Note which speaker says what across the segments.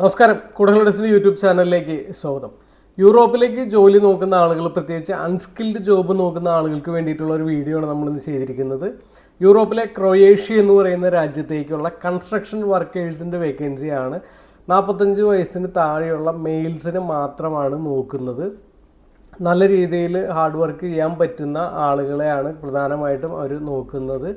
Speaker 1: നമസ്കാരം. കുടകളുടെ യൂട്യൂബ് ചാനലിലേക്ക് സ്വാഗതം. യൂറോപ്പിലേക്ക് ജോലി നോക്കുന്ന ആളുകൾ പ്രത്യേകിച്ച് അൺസ്കിൽഡ് ജോബ് നോക്കുന്ന ആളുകൾക്ക് വേണ്ടിയിട്ടുള്ള ഒരു വീഡിയോ ആണ് നമ്മളിന്ന് ചെയ്തിരിക്കുന്നത്. യൂറോപ്പിലെ ക്രൊയേഷ്യ എന്ന് പറയുന്ന രാജ്യത്തേക്കുള്ള കൺസ്ട്രക്ഷൻ വർക്കേഴ്സിന്റെ വേക്കൻസിയാണ് നാൽപ്പത്തഞ്ച് വയസ്സിന് താഴെയുള്ള മെയിൽസിന് മാത്രമാണ് നോക്കുന്നത്. നല്ല രീതിയിൽ ഹാർഡ് വർക്ക് ചെയ്യാൻ പറ്റുന്ന ആളുകളെയാണ് പ്രധാനമായിട്ടും അവർ നോക്കുന്നത്.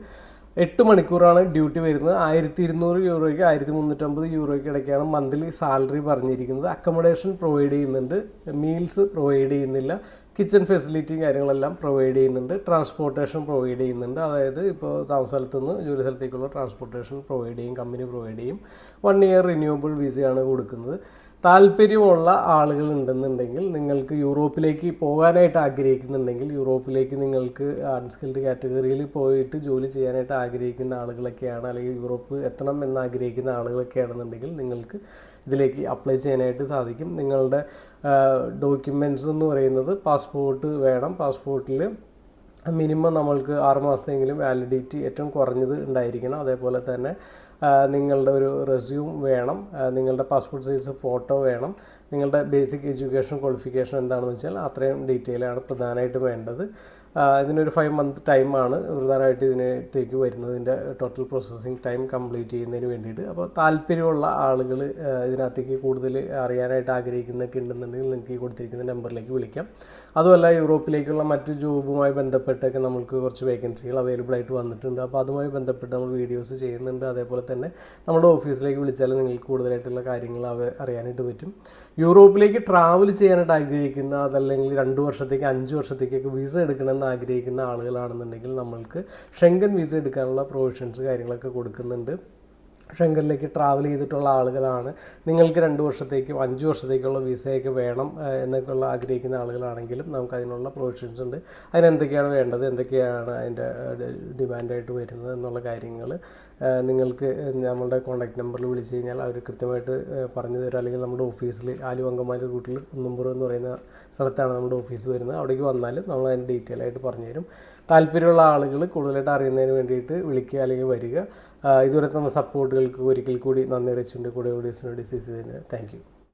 Speaker 1: എട്ട് മണിക്കൂറാണ് ഡ്യൂട്ടി വരുന്നത്. ആയിരത്തി ഇരുന്നൂറ് യൂറോയ്ക്ക് ആയിരത്തി മുന്നൂറ്റമ്പത് യൂറോയ്ക്ക് ഇടയ്ക്കാണ് മന്ത്ലി സാലറി പറഞ്ഞിരിക്കുന്നത്. അക്കോമഡേഷൻ പ്രൊവൈഡ് ചെയ്യുന്നുണ്ട്. മീൽസ് പ്രൊവൈഡ് ചെയ്യുന്നില്ല. കിച്ചൺ ഫെസിലിറ്റി കാര്യങ്ങളെല്ലാം പ്രൊവൈഡ് ചെയ്യുന്നുണ്ട്. ട്രാൻസ്പോർട്ടേഷൻ പ്രൊവൈഡ് ചെയ്യുന്നുണ്ട്. അതായത് ഇപ്പോൾ താമസ സ്ഥലത്ത് നിന്ന് ജോലി സ്ഥലത്തേക്കുള്ള ട്രാൻസ്പോർട്ടേഷൻ പ്രൊവൈഡ് ചെയ്യും കമ്പനി പ്രൊവൈഡ് ചെയ്യും. വൺ ഇയർ റിന്യൂവബിൾ വിസയാണ് കൊടുക്കുന്നത്. താല്പര്യമുള്ള ആളുകൾ ഉണ്ടെന്നുണ്ടെങ്കിൽ നിങ്ങൾക്ക് യൂറോപ്പിലേക്ക് പോകാനായിട്ട് ആഗ്രഹിക്കുന്നുണ്ടെങ്കിൽ യൂറോപ്പിലേക്ക് നിങ്ങൾക്ക് അൺസ്കിൽഡ് കാറ്റഗറിയിൽ പോയിട്ട് ജോലി ചെയ്യാനായിട്ട് ആഗ്രഹിക്കുന്ന ആളുകളൊക്കെയാണ് അല്ലെങ്കിൽ യൂറോപ്പ് എത്തണം എന്ന് ആഗ്രഹിക്കുന്ന ആളുകളൊക്കെയാണെന്നുണ്ടെങ്കിൽ നിങ്ങൾക്ക് ഇതിലേക്ക് അപ്ലൈ ചെയ്യാനായിട്ട് സാധിക്കും. നിങ്ങളുടെ ഡോക്യുമെന്റ്സ് എന്ന് പറയുന്നത് പാസ്പോർട്ട് വേണം. പാസ്പോർട്ടിൽ മിനിമം നമ്മൾക്ക് ആറ് മാസത്തെങ്കിലും വാലിഡിറ്റി ഏറ്റവും കുറഞ്ഞത് ഉണ്ടായിരിക്കണം. അതേപോലെ തന്നെ നിങ്ങളുടെ ഒരു റെസ്യൂം വേണം. നിങ്ങളുടെ പാസ്പോർട്ട് സൈസ് ഫോട്ടോ വേണം. നിങ്ങളുടെ ബേസിക് എഡ്യൂക്കേഷൻ ക്വാളിഫിക്കേഷൻ എന്താണെന്ന് വെച്ചാൽ അത്രയും ഡീറ്റെയിൽ ആണ് പ്രധാനമായിട്ടും വേണ്ടത്. ഇതിനൊരു ഫൈവ് മന്ത് ടൈമാണ് പ്രധാനമായിട്ട് ഇതിനകത്തേക്ക് വരുന്നതിന്റെ ടോട്ടൽ പ്രോസസ്സിങ് ടൈം കംപ്ലീറ്റ് ചെയ്യുന്നതിന് വേണ്ടിയിട്ട്. അപ്പോൾ താല്പര്യമുള്ള ആളുകൾ ഇതിനകത്തേക്ക് കൂടുതൽ അറിയാനായിട്ട് ആഗ്രഹിക്കുന്നൊക്കെ ഉണ്ടെന്നുണ്ടെങ്കിൽ നിങ്ങൾക്ക് ഈ കൊടുത്തിരിക്കുന്ന നമ്പറിലേക്ക് വിളിക്കാം. അതുമല്ല യൂറോപ്പിലേക്കുള്ള മറ്റ് ജോബുമായി ബന്ധപ്പെട്ടൊക്കെ നമുക്ക് കുറച്ച് വേക്കൻസികൾ അവൈലബിൾ ആയിട്ട് വന്നിട്ടുണ്ട്. അപ്പോൾ അതുമായി ബന്ധപ്പെട്ട് നമ്മൾ വീഡിയോസ് ചെയ്യുന്നുണ്ട്. അതേപോലെ തന്നെ നമ്മുടെ ഓഫീസിലേക്ക് വിളിച്ചാൽ നിങ്ങൾക്ക് കൂടുതലായിട്ടുള്ള കാര്യങ്ങൾ അവ അറിയാനായിട്ട് പറ്റും. യൂറോപ്പിലേക്ക് ട്രാവൽ ചെയ്യാനായിട്ട് ആഗ്രഹിക്കുന്ന അതല്ലെങ്കിൽ രണ്ട് വർഷത്തേക്ക് അഞ്ച് വർഷത്തേക്കൊക്കെ വിസ എടുക്കണമെന്ന് ആഗ്രഹിക്കുന്ന ആളുകളാണെന്നുണ്ടെങ്കിൽ നമ്മൾക്ക് ഷെങ്കൻ വിസ എടുക്കാനുള്ള പ്രൊവിഷൻസ് കാര്യങ്ങളൊക്കെ കൊടുക്കുന്നുണ്ട്. ഷെങ്കനിലേക്ക് ട്രാവൽ ചെയ്തിട്ടുള്ള ആളുകളാണ്. നിങ്ങൾക്ക് രണ്ട് വർഷത്തേക്കും അഞ്ച് വർഷത്തേക്കുള്ള വിസയൊക്കെ വേണം എന്നൊക്കെയുള്ള ആഗ്രഹിക്കുന്ന ആളുകളാണെങ്കിലും നമുക്ക് അതിനുള്ള പ്രൊവിഷൻസ് ഉണ്ട്. അതിന് എന്തൊക്കെയാണ് വേണ്ടത്? എന്തൊക്കെയാണ് അതിന്റെ ഡിമാൻഡായിട്ട് വരുന്നത് എന്നുള്ള കാര്യങ്ങൾ നിങ്ങൾക്ക് നമ്മളുടെ കോൺടാക്ട് നമ്പറിൽ വിളിച്ച് കഴിഞ്ഞാൽ അവർ കൃത്യമായിട്ട് പറഞ്ഞു തരും. അല്ലെങ്കിൽ നമ്മുടെ ഓഫീസിൽ ആലു അങ്കമാലി റൂട്ടിൽ കുന്നുംപുറം എന്ന് പറയുന്ന സ്ഥലത്താണ് നമ്മുടെ ഓഫീസ് വരുന്നത്. അവിടേക്ക് വന്നാൽ നമ്മൾ അതിന്റെ ഡീറ്റെയിൽ ആയിട്ട് പറഞ്ഞു തരും. താല്പര്യമുള്ള ആളുകൾ കൂടുതലായിട്ട് അറിയുന്നതിന് വേണ്ടിയിട്ട് വിളിക്കുക അല്ലെങ്കിൽ വരിക. ഇതുവരെ തന്ന സപ്പോർട്ടുകൾക്ക് ഒരിക്കൽ കൂടി നന്ദി അറിയിച്ചുകൊണ്ട് കൂടെ ഓഡിയൻസിനോട് ഡിസീസ് ചെയ്യുന്നത് താങ്ക് യു